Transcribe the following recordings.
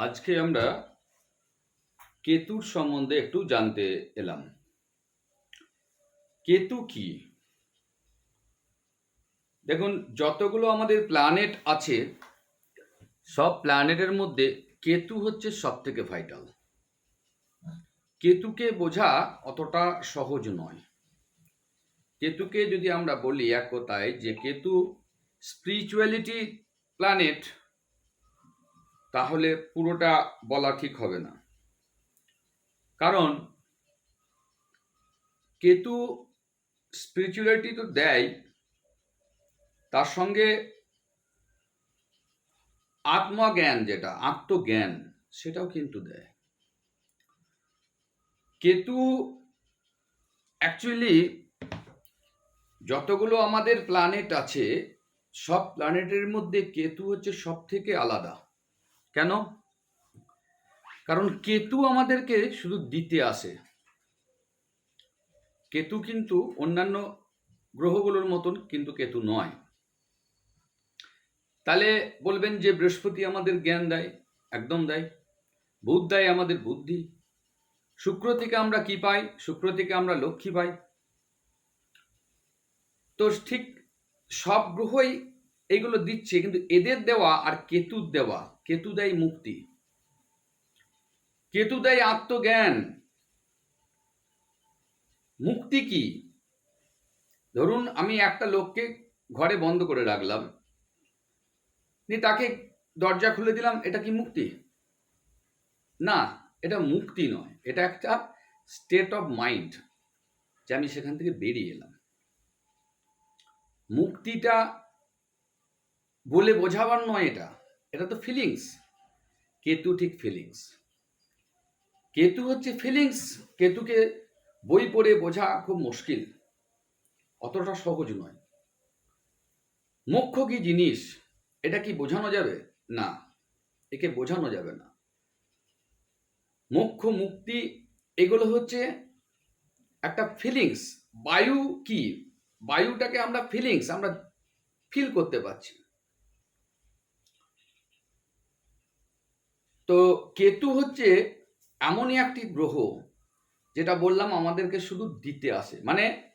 আজকে আমরা কেতুর সম্বন্ধে একটু জানতে এলাম। কেতু কি? দেখুন, যতগুলো আমাদের প্ল্যানেট আছে, সব প্ল্যানেটের মধ্যে কেতু হচ্ছে সব থেকে ভাইটাল কেতুকে বোঝা অতটা সহজ নয়। কেতুকে যদি আমরা বলি এক কথায় যে কেতু স্পিরিচুয়ালিটি প্ল্যানেট তাহলে পুরোটা বলা ঠিক হবে না। কারণ কেতু স্পিরিচুয়ালিটি তো দেয়, তার সঙ্গে আত্মজ্ঞান যেটা, আত্মজ্ঞান সেটাও কিন্তু দেয়। কেতু অ্যাকচুয়ালি যতগুলো আমাদের প্ল্যানেট আছে, সব প্ল্যানেটের মধ্যে কেতু হচ্ছে সব থেকে আলাদা। কেন? কারণ কেতু আমাদেরকে শুধু দিতে আসে। কেতু কিন্তু অন্যান্য গ্রহগুলোর মতন কিন্তু কেতু নয়। তাহলে বলবেন যে বৃহস্পতি আমাদের জ্ঞান দেয়, একদম দেয়। বুধ দেয় আমাদের বুদ্ধি। শুক্র থেকে আমরা কি পাই? শুক্র থেকে আমরা লক্ষ্মী পাই। তো ঠিক সব গ্রহই এইগুলো দিচ্ছে, কিন্তু এদের দেওয়া আর কেতুর দেওয়া, কেতু দেয় মুক্তি। কেতু দেয় আত্মজ্ঞান। মুক্তি কি? ধরুন আমি একটা লোককে ঘরে বন্ধ করে রাখলাম, নিয়ে তাকে দরজা খুলে দিলাম, এটা কি মুক্তি? না, এটা মুক্তি নয়, এটা একটা স্টেট অফ মাইন্ড যে আমি সেখান থেকে বেরিয়ে এলাম। মুক্তিটা বলে বোঝাবার নয় এটা। এটা তো ফিলিংস কেতু ঠিক ফিলিংস কেতু হচ্ছে ফিলিংস কেতুকে বই পড়ে বোঝা খুব মুশকিল। অতটা সহজ নয়। মোক্ষ কি জিনিস? এটা কি বোঝানো যাবে? না। একে বোঝানো যাবে না। মোক্ষ মুক্তি এগুলো হচ্ছে একটা ফিলিংস বায়ু কি? বায়ুটাকে আমরা ফিলিংস আমরা ফিল করতে পারছি। তো কেতু হচ্ছে এমনই একটি গ্রহ, যেটা বললাম আমাদেরকে শুধু দিতে আসে। মানে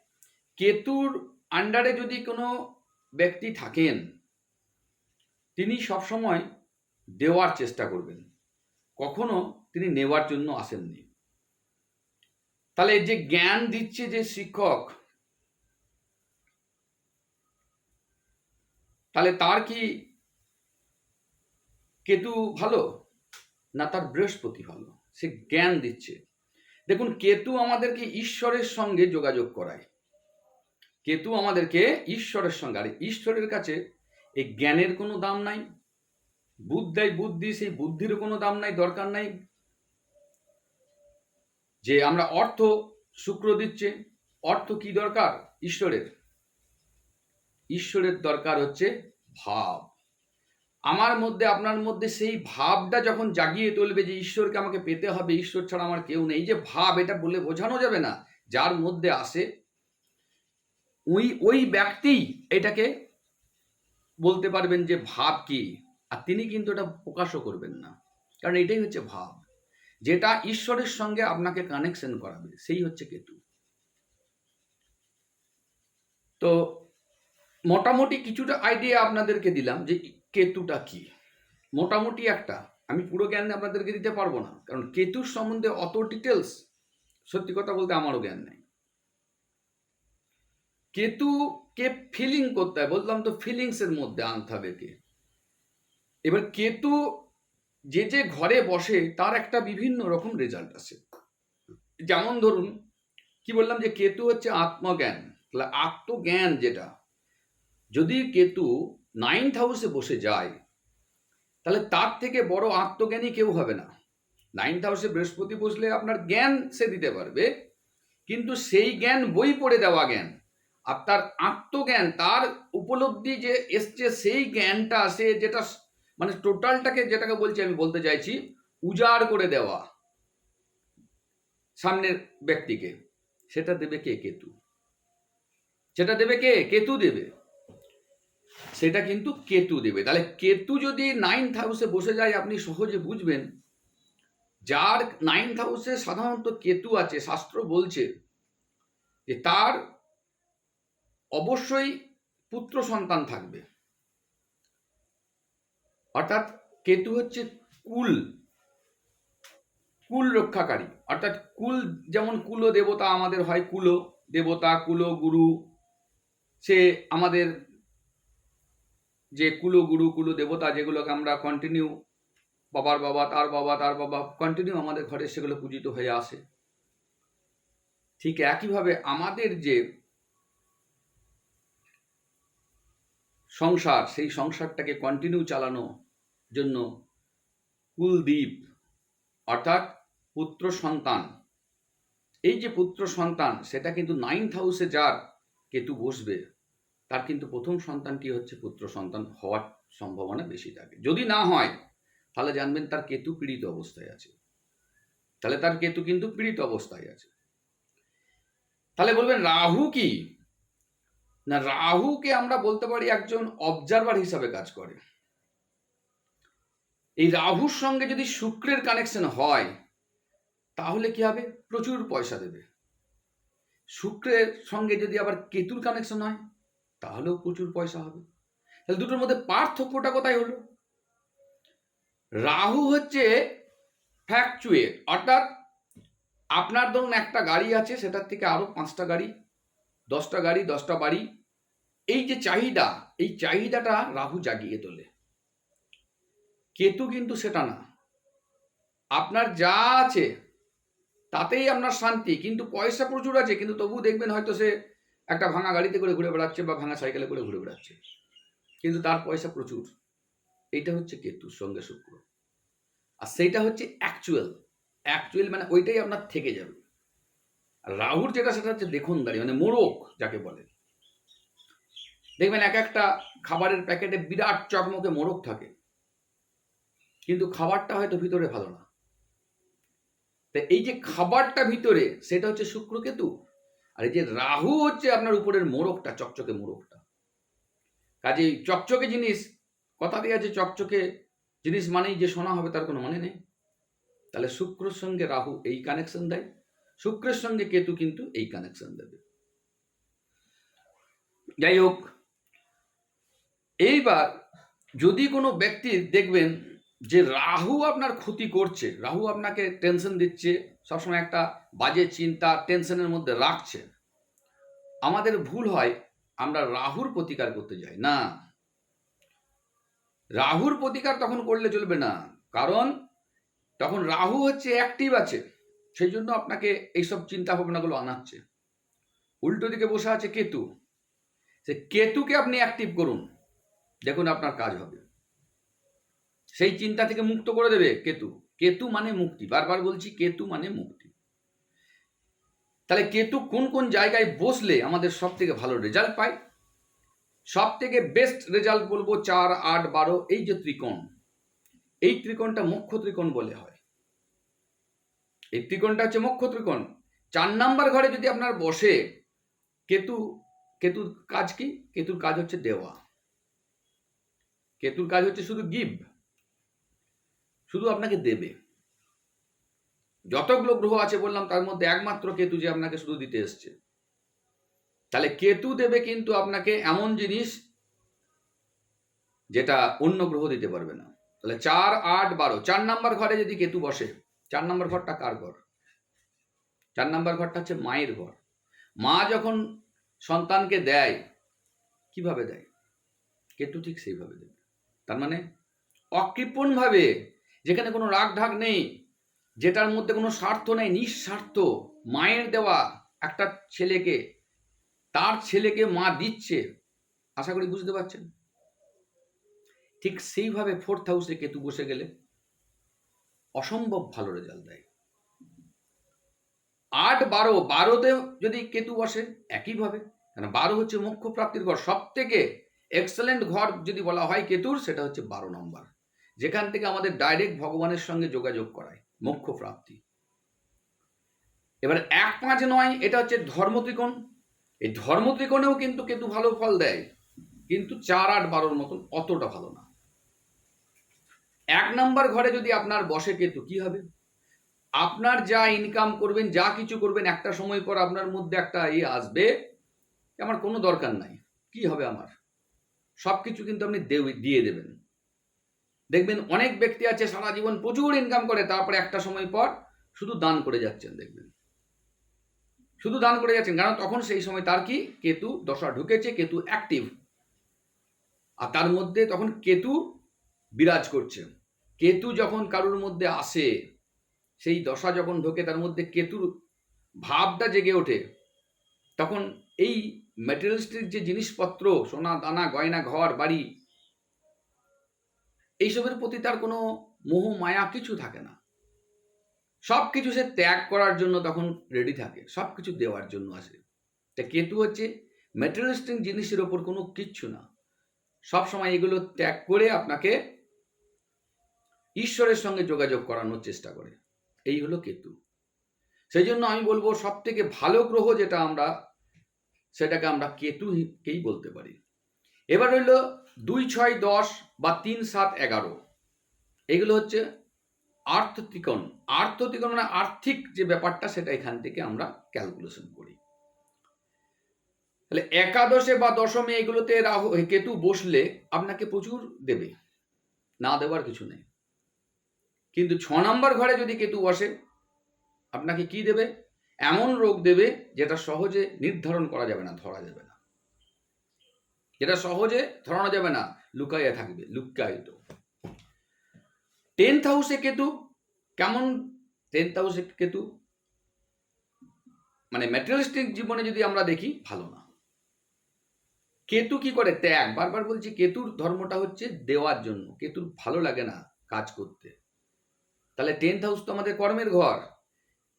কেতুর আন্ডারে যদি কোনো ব্যক্তি থাকেন, তিনি সবসময় দেওয়ার চেষ্টা করবেন। কখনো তিনি নেওয়ার জন্য আসেননি। তাহলে যে জ্ঞান দিচ্ছে যে শিক্ষক, তাহলে তার কি কেতু ভালো? না তার বৃহস্পতি ভালো সে জ্ঞান দিচ্ছে। দেখুন, কেতু আমাদেরকে ঈশ্বরের সঙ্গে যোগাযোগ করায়। কেতু আমাদেরকে ঈশ্বরের সঙ্গে, আর ঈশ্বরের কাছে এই জ্ঞানের কোনো দাম নাই। বুদ্ধাই বুদ্ধি, সেই বুদ্ধির কোনো দাম নাই, দরকার নাই। যে আমরা অর্থ, শুক্র দিচ্ছে, অর্থ কি দরকার? ঈশ্বরের। ঈশ্বরের দরকার হচ্ছে ভাব। আমার মধ্যে, আপনার মধ্যে সেই ভাবটা যখন জাগিয়ে তুলবে যে ঈশ্বরকে আমাকে পেতে হবে, ঈশ্বর ছাড়া আমার কেউ নেই যে ভাব, এটা বলে বোঝানো যাবে না। যার মধ্যে আসে, ওই ওই ব্যক্তি এটাকে বলতে পারবেন যে ভাব কি, আর তিনি কিন্তু এটা প্রকাশও করবেন না। কারণ এটাই হচ্ছে ভাব। যেটা ঈশ্বরের সঙ্গে আপনাকে কানেকশন করাবে, সেই হচ্ছে কেতু। তো, মোটামুটি কিছুটা আইডিয়া আপনাদেরকে দিলাম যে কেতুটা কি? মোটামুটি একটা। আমি পুরো জ্ঞান আপনাদেরকে দিতে পারব না। কারণ কেতুর সম্বন্ধে অত ডিটেলস সত্যি কথা বলতে আমারও জ্ঞান নেই। কেতুকে ফিলিং করতে হয়। বললাম তো ফিলিংসের মধ্যে আনতে হবে কে এবার কেতু যে যে ঘরে বসে, তার একটা বিভিন্ন রকম রেজাল্ট আসে। যেমন ধরুন, কি বললাম যে কেতু হচ্ছে আত্মজ্ঞান। তাহলে আত্মজ্ঞান যেটা, যদি কেতু নাইন্থ হাউসে বসে যায়, তাহলে তার থেকে বড় আত্মজ্ঞানী কেউ হবে না। নাইন্থ হাউসে বৃহস্পতি বসলে আপনার জ্ঞান সে দিতে পারবে, কিন্তু সেই জ্ঞান বই পড়ে দেওয়া জ্ঞান, আর তার আত্মজ্ঞান, তার উপলব্ধি যে এসছে সেই জ্ঞানটা সে যেটা মানে টোটালটাকে যেটাকে বলছি আমি বলতে চাইছি, উজাড় করে দেওয়া সামনের ব্যক্তিকে। সেটা দেবে কে? কেতু। সেটা দেবে কে? কেতু দেবে। সেটা কিন্তু কেতু দেবে। তাহলে কেতু যদি নাইন্থ হাউসে বসে যায়, আপনি সহজে বুঝবেন, যার নাইন্থ হাউসে সাধারণত কেতু আছে, শাস্ত্র বলছে যে তার অবশ্যই পুত্র সন্তান থাকবে। অর্থাৎ কেতু হচ্ছে কুল কুল রক্ষাকারী। অর্থাৎ কুল যেমন কুল দেবতা, আমাদের হয় কুল দেবতা, কুল গুরু, সে আমাদের যে কুলো গুরু, কুলো দেবতা যেগুলোকে আমরা কন্টিনিউ বাবার বাবা, তার বাবা তার বাবা কন্টিনিউ আমাদের ঘরে সেগুলো পূজিত হয়ে আসে। ঠিক একইভাবে আমাদের যে সংসার, সেই সংসারটাকে কন্টিনিউ চালানো জন্য কুলদ্বীপ অর্থাৎ পুত্র সন্তান, এই যে পুত্র সন্তান, সেটা কিন্তু নাইন্থ হাউসে যার কেতু বসবে। তার কিন্তু প্রথম সন্তানটি হচ্ছে পুত্র সন্তান হওয়ার সম্ভাবনা বেশি থাকে। যদি না হয়, তাহলে জানবেন তার কেতু পীড়িত অবস্থায় আছে। তাহলে তার কেতু কিন্তু পীড়িত অবস্থায় আছে। তাহলে বলবেন, রাহু কি? না, রাহুকে আমরা বলতে পারি একজন অবজারভার হিসাবে কাজ করে। এই রাহুর সঙ্গে যদি শুক্রের কানেকশন হয়, তাহলে কি হবে? প্রচুর পয়সা দেবে। শুক্রের সঙ্গে যদি আবার কেতুর কানেকশন হয় তাহলেও প্রচুর পয়সা হবে। তাহলে দুটোর মধ্যে পার্থক্যটা কোথায় হলো? রাহু হচ্ছে ফ্যাকচুয়েট অর্থাৎ আপনার ধরুন একটা গাড়ি আছে, সেটার থেকে আরও পাঁচটা গাড়ি, দশটা গাড়ি, দশটা বাড়ি, এই যে চাহিদা, এই চাহিদাটা রাহু জাগিয়ে তোলে। কেতু কিন্তু সেটা না। আপনার যা আছে, তাতেই আপনার শান্তি, কিন্তু পয়সা প্রচুর আছে, কিন্তু তবু দেখবেন হয়তো সে একটা ভাঙা গাড়িতে করে ঘুরে বেড়াচ্ছে বা ভাঙা সাইকেলে করে ঘুরে বেড়াচ্ছে। কিন্তু তার পয়সা প্রচুর। এইটা হচ্ছে কেতুর সঙ্গে শুক্র। আর সেইটা হচ্ছে অ্যাকচুয়াল অ্যাকচুয়াল মানে ওইটাই আপনার থেকে যাবে। আর রাহুর যেটা, সেটা হচ্ছে দেখুন দাঁড়িয়ে মানে মোড়ক যাকে বলে। দেখবেন এক একটা খাবারের প্যাকেটে বিরাট চকমকে মোড়ক থাকে। কিন্তু খাবারটা হয়তো ভিতরে ভালো না। তা এই যে খাবারটা ভিতরে, সেটা হচ্ছে শুক্র কেতু। আর এই যে রাহু হচ্ছে আপনার উপরের মোড়কটা, চকচকে মোড়কটা। কাজেই চকচকে জিনিস, কথা দিয়ে আছে চকচকে জিনিস মানেই যে শোনা হবে তার কোনো মানে নেই। তাহলে শুক্রর সঙ্গে রাহু এই কানেকশন দেয়, শুক্রের সঙ্গে কেতু কিন্তু এই কানেকশন দেবে। যাই হোক, এইবার যদি কোনো ব্যক্তির দেখবেন যে রাহু আপনার ক্ষতি করছে, রাহু আপনাকে টেনশন দিচ্ছে সবসময় একটা বাজে চিন্তা টেনশনের মধ্যে রাখছে। আমাদের ভুল হয়, আমরা রাহুর প্রতিকার করতে যাই। না, রাহুর প্রতিকার তখন করলে চলবে না। কারণ, তখন রাহু হচ্ছে অ্যাক্টিভ আছে সেই জন্য আপনাকে এইসব চিন্তা ভাবনাগুলো আনাচ্ছে। উল্টো দিকে বসে আছে কেতু। সে কেতুকে আপনি অ্যাক্টিভ করুন। দেখুন আপনার কাজ হবে। সেই চিন্তা থেকে মুক্ত করে দেবে কেতু। কেতু মানে মুক্তি। বারবার বলছি কেতু মানে মুক্তি। তাহলে কেতু কোন কোন জায়গায় বসলে আমাদের সব থেকে ভালো রেজাল্ট পায়? সব থেকে বেস্ট রেজাল্ট বলব চার, আট, বারো, এই যে ত্রিকোণ। এই ত্রিকোণটা মুখ্য ত্রিকোণ বলে হয়। এই ত্রিকোণটা হচ্ছে মুখ্য ত্রিকোণ। চার নাম্বার ঘরে যদি আপনার বসে, কেতু, কেতুর কাজ কি? কেতুর কাজ হচ্ছে দেওয়া। কেতুর কাজ হচ্ছে শুধু গিভ শুধু আপনাকে দেবে। যতগুলো গ্রহ আছে বললাম, তার মধ্যে একমাত্র কেতু যে আপনাকে শুধু দিতে এসছে। তাহলে কেতু দেবে কিন্তু আপনাকে এমন জিনিস যেটা অন্য গ্রহ দিতে পারবে না। তাহলে চার, আট, বারো, চার নাম্বার ঘরে যদি কেতু বসে, চার নাম্বার ঘরটা কার ঘর? চার নাম্বার ঘরটা হচ্ছে মায়ের ঘর। মা যখন সন্তানকে দেয়, কীভাবে দেয়? কেতু ঠিক সেইভাবে দেবে। তার মানে অকৃপণভাবে যেখানে কোনো রাগ ঢাক নেই, যেটার মধ্যে কোনো স্বার্থ নেই, নিঃস্বার্থ। মায়ের দেওয়া একটা ছেলেকে, তার ছেলেকে মা দিচ্ছে। আশা করি বুঝতে পারছেন? ঠিক সেইভাবে ফোর্থ হাউসে কেতু বসে গেলে অসম্ভব ভালো রেজাল্ট দেয়। আট বারো, বারোতে যদি কেতু বসে, একইভাবে। কেন বারো হচ্ছে মুখ্য প্রাপ্তির ঘর। সব থেকে এক্সেলেন্ট ঘর যদি বলা হয় কেতুর, সেটা হচ্ছে বারো নম্বর। যেখান থেকে আমাদের ডাইরেক্ট ভগবানের সঙ্গে যোগাযোগ করায় মোক্ষ প্রাপ্তি এবার এক পাঁচ নয়, এটা হচ্ছে ধর্ম ত্রিকোণ এই ধর্ম ত্রিকোণেও কিন্তু কেতু ভালো ফল দেয়, কিন্তু চার আট বারোর মতন অতটা ভালো না। এক নাম্বার ঘরে যদি আপনার বসে কেতু, কি হবে? আপনার যা ইনকাম করবেন, যা কিছু করবেন, একটা সময় পর আপনার মধ্যে একটা ইয়ে আসবে আমার কোনো দরকার নাই, কি হবে আমার? সব কিছু কিন্তু আপনি দিয়ে দেবেন। দেখবেন অনেক ব্যক্তি আছে, সারা জীবন প্রচুর ইনকাম করে, তারপরে একটা সময় পর শুধু দান করে যাচ্ছেন দেখবেন। শুধু দান করে যাচ্ছেন, কারণ তখন সেই সময় তার কি? কেতু দশা ঢুকেছে, কেতু অ্যাক্টিভ আর তার মধ্যে তখন কেতু বিরাজ করছে। কেতু যখন কারুর মধ্যে আসে, সেই দশা যখন ঢোকে, তার মধ্যে কেতুর ভাবটা জেগে ওঠে। তখন এই ম্যাটেরিয়ালিস্টিক যে জিনিসপত্র, সোনা দানা, গয়না, ঘর, বাড়ি এইসবের প্রতি তার কোনো মোহ, মায়া কিছু থাকে না। সব কিছু সে ত্যাগ করার জন্য তখন রেডি থাকে সব কিছু দেওয়ার জন্য আসে। তা কেতু হচ্ছে ম্যাটেরিয়ালিস্টিক জিনিসের ওপর কোনো কিচ্ছু না। সব সময় এগুলো ত্যাগ করে আপনাকে ঈশ্বরের সঙ্গে যোগাযোগ করানোর চেষ্টা করে। এই হলো কেতু। সেই জন্য আমি বলব সব থেকে ভালো গ্রহ যেটা আমরা, সেটাকে আমরা কেতুকেই বলতে পারি? এবার হইল দুই ছয় দশ বা তিন সাত এগারো। এগুলো হচ্ছে আর্থ ত্রিকোণ। আর্থ ত্রিকোণ মানে আর্থিক যে ব্যাপারটা, সেটা এখান থেকে আমরা ক্যালকুলেশন করি। তাহলে একাদশে বা দশমে এগুলোতে রাহু, কেতু বসলে আপনাকে প্রচুর দেবে। না দেওয়ার কিছু নেই। কিন্তু ছ নম্বর ঘরে যদি কেতু বসে, আপনাকে কি দেবে? এমন রোগ দেবে যেটা সহজে নির্ধারণ করা যাবে না, ধরা যাবে না। যেটা সহজে ধরানো যাবে না, লুকাইয়া থাকবে লুকায়িত টেন্থ হাউসে কেতু, কেমন টেন্থ হাউসে কেতু? মানে ম্যাটেরিয়ালিস্টিক জীবনে যদি আমরা দেখি, ভালো না। কেতু কি করে? ত্যাগ বারবার বলছি, কেতুর ধর্মটা হচ্ছে দেওয়ার জন্য। কেতুর ভালো লাগে না কাজ করতে। তাহলে টেন্থ হাউস তো আমাদের কর্মের ঘর।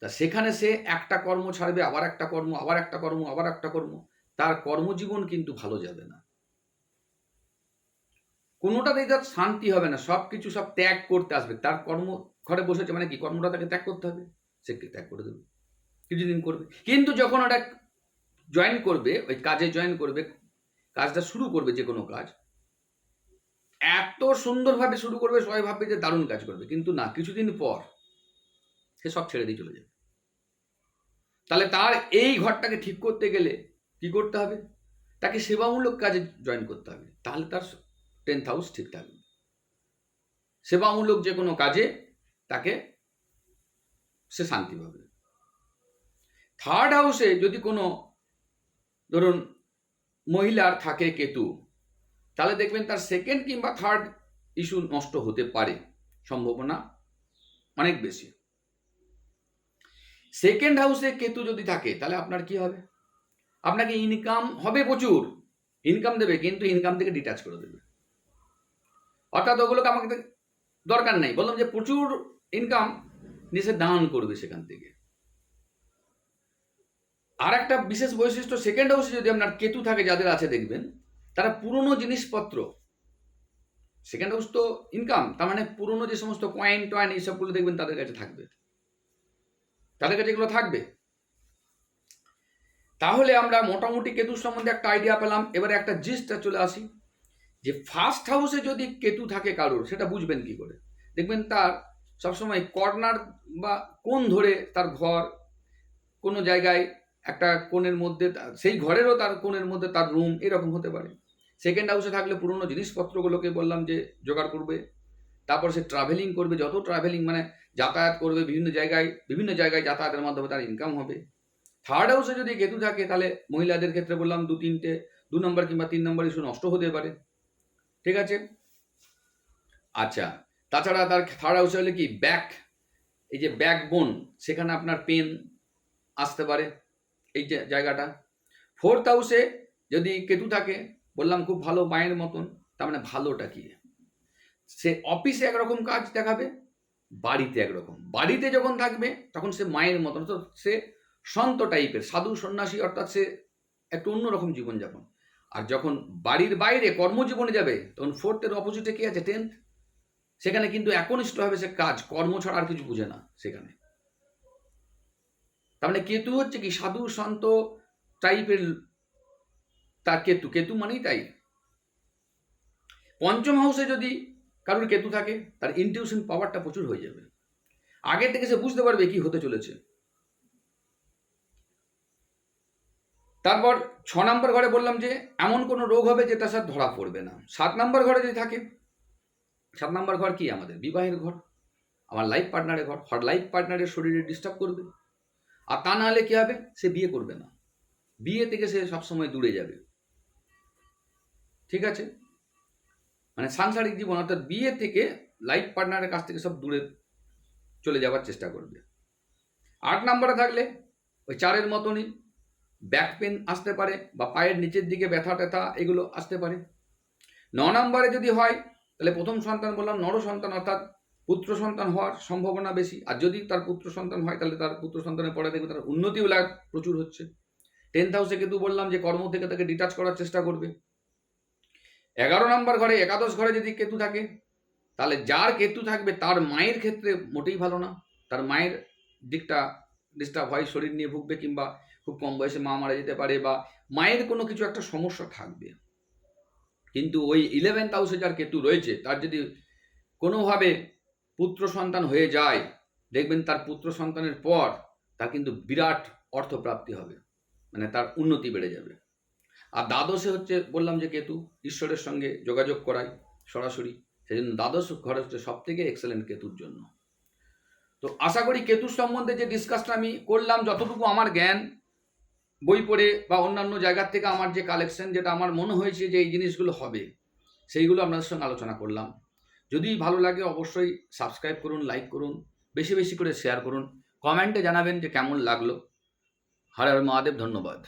তা সেখানে সে একটা কর্ম ছাড়বে, আবার একটা কর্ম, আবার একটা কর্ম, আবার একটা কর্ম। তার কর্মজীবন কিন্তু ভালো যাবে না। কোনোটাতেই তার শান্তি হবে না সব কিছু সব ত্যাগ করতে আসবে। তার কর্ম ঘরে বসেছে মানে কি? কর্মটা তাকে ত্যাগ করতে হবে? সে ত্যাগ করে দেবে? কিছুদিন করবে। কিন্তু যখন ওটা জয়েন করবে, ওই কাজে জয়েন করবে, কাজটা শুরু করবে যে কোনো কাজ, এত সুন্দরভাবে শুরু করবে, সবাই ভাববে যে দারুণ কাজ করবে। কিন্তু না, কিছুদিন পর সে সব ছেড়ে দিয়ে চলে যাবে। তাহলে তার এই ঘরটাকে ঠিক করতে গেলে কি করতে হবে? তাকে সেবামূলক কাজে জয়েন করতে হবে। তাহলে তার টেন্থ হাউস ঠিক থাকবে। সেবামূলক যে কোনো কাজে তাকে সে শান্তি পাবে। থার্ড হাউসে যদি কোনো, ধরুন মহিলার থাকে কেতু, তাহলে দেখবেন তার সেকেন্ড কিংবা থার্ড ইস্যু নষ্ট হতে পারে, সম্ভাবনা অনেক বেশি। সেকেন্ড হাউসে কেতু যদি থাকে, তাহলে আপনার কি হবে? আপনাকে ইনকাম হবে প্রচুর। ইনকাম দেবে, কিন্তু ইনকাম থেকে ডিটাচ করে দেবে। অর্থাৎ ওগুলোকে আমাকে দরকার নেই। বললাম যে প্রচুর ইনকাম নিচে দান করবে সেখান থেকে। আর একটা বিশেষ বৈশিষ্ট্য সেকেন্ড হাউসে যদি আপনার কেতু থাকে, যাদের আছে দেখবেন, তারা পুরনো জিনিসপত্র সেকেন্ড হাউস তো ইনকাম তার মানে পুরনো যে সমস্ত কয়েন টয়েন এইসবগুলো দেখবেন তাদের কাছে থাকবে। তাদের কাছে এগুলো থাকবে। তাহলে আমরা মোটামুটি কেতুর সম্বন্ধে একটা আইডিয়া পেলাম। এবারে একটা জিস্টটা চলে আসি। যে ফার্স্ট হাউসে যদি কেতু থাকে কারোর, সেটা বুঝবেন কি করে? দেখবেন তার সবসময় কর্নার বা কোন ধরে তার ঘর, কোনো জায়গায় একটা কোণের মধ্যে, সেই ঘরেরও তার কোণের মধ্যে তার রুম এরকম হতে পারে। সেকেন্ড হাউসে থাকলে পুরনো জিনিসপত্রগুলোকে বললাম যে জোগাড় করবে, তারপর সে ট্রাভেলিং করবে, যত ট্রাভেলিং মানে যাতায়াত করবে, বিভিন্ন জায়গায় বিভিন্ন জায়গায় যাতায়াতের মাধ্যমে তার ইনকাম হবে। থার্ড হাউসে যদি কেতু থাকে, তাহলে মহিলাদের ক্ষেত্রে বললাম দু তিনটে, দু নম্বর কিংবা তিন নম্বর ইস্যু নষ্ট হতে পারে। ঠিক আছে? আচ্ছা তাছাড়া তার থার্ড হাউসে হলে কি? ব্যাক এই যে ব্যাক বোন সেখানে আপনার পেন আসতে পারে, এই যে জায়গাটা। ফোর্থ হাউসে যদি কেতু থাকে, বললাম খুব ভালো মায়ের মতন, তার মানে ভালোটা কি? সে অফিসে একরকম কাজ দেখাবে, বাড়িতে একরকম। বাড়িতে যখন থাকবে, তখন সে মায়ের মতন সে সন্ত টাইপের সাধু সন্ন্যাসী, অর্থাৎ সে একটু অন্যরকম জীবনযাপন। আর যখন বাড়ির বাইরে কর্মজীবনে যাবে, তখন ফোর্থের অপোজিটে কি আছে? টেন্থ সেখানে কিন্তু একনিষ্ঠ হবে সে কাজ, কর্ম ছাড়া আর কিছু বুঝে না সেখানে। তার মানে কেতু হচ্ছে কি সাধু, শান্ত টাইপের তার কেতু। কেতু মানেই তাই। পঞ্চম হাউসে যদি কারোর কেতু থাকে, তার ইনটিউশন পাওয়ারটা প্রচুর হয়ে যাবে। আগে থেকে সে বুঝতে পারবে কি হতে চলেছে। তারপর ছ নম্বর ঘরে বললাম যে, এমন কোনো রোগ হবে যেটা স্যার ধরা পড়বে না। সাত নম্বর ঘরে যদি থাকে, সাত নম্বর ঘর কি আমাদের? বিবাহের ঘর। আমার লাইফ পার্টনারের ঘর। হর লাইফ পার্টনারের শরীরে ডিস্টার্ব করবে। আর তা না হলে কি হবে? সে বিয়ে করবে না। বিয়ে থেকে সে সবসময় দূরে যাবে। ঠিক আছে? মানে সাংসারিক জীবন, অর্থাৎ বিয়ে থেকে লাইফ পার্টনারের কাছ থেকে সব দূরে চলে যাওয়ার চেষ্টা করবে। আট নম্বরে থাকলে ওই চারের মতনই ব্যাক পেন আসতে পারে বা পায়ের নিচের দিকে ব্যথা ট্যাথা এগুলো আসতে পারে। ন নম্বরে যদি হয়, তাহলে প্রথম সন্তান বললাম, নর সন্তান অর্থাৎ পুত্র সন্তান হওয়ার সম্ভাবনা বেশি। আর যদি তার পুত্র সন্তান হয়, তাহলে তার পুত্র সন্তানের পরে দেখবে তার উন্নতিও লাভ প্রচুর হচ্ছে। টেন্থ হাউসে কিন্তু বললাম যে কর্ম থেকে তাকে ডিটাচ করার চেষ্টা করবে। এগারো নম্বর ঘরে, একাদশ ঘরে যদি কেতু থাকে, তাহলে যার কেতু থাকবে তার মায়ের ক্ষেত্রে মোটেই ভালো না। তার মায়ের দিকটা ডিস্টার্ব হয়, শরীর নিয়ে ভুগবে কিংবা খুব কম বয়সে মা মারা যেতে পারে বা মায়ের কোনো কিছু একটা সমস্যা থাকবে। কিন্তু ওই ইলেভেন্থ হাউসে যার কেতু রয়েছে, তার যদি কোনোভাবে পুত্র সন্তান হয়ে যায়, দেখবেন তার পুত্র সন্তানের পর তার কিন্তু বিরাট অর্থপ্রাপ্তি হবে মানে তার উন্নতি বেড়ে যাবে। আর দ্বাদশে হচ্ছে বললাম যে কেতু, ঈশ্বরের সঙ্গে যোগাযোগ করায় সরাসরি সেই জন্য দ্বাদশ ঘর হচ্ছে সব থেকে এক্সেলেন্ট কেতুর জন্য। তো আশা করি কেতুর সম্বন্ধে যে ডিসকাসটা আমি করলাম, যতটুকু আমার জ্ঞান বই পড়ে বা অন্যান্য জায়গার থেকে আমার যে কালেকশন যেটা আমার মনে হয়েছে যে এই জিনিসগুলো হবে, সেইগুলো আপনাদের সঙ্গে আলোচনা করলাম। যদি ভালো লাগে অবশ্যই সাবস্ক্রাইব করুন লাইক করুন, বেশি বেশি করে শেয়ার করুন। কমেন্টে জানাবেন যে কেমন লাগল। হরে হরে মহাদেব, ধন্যবাদ।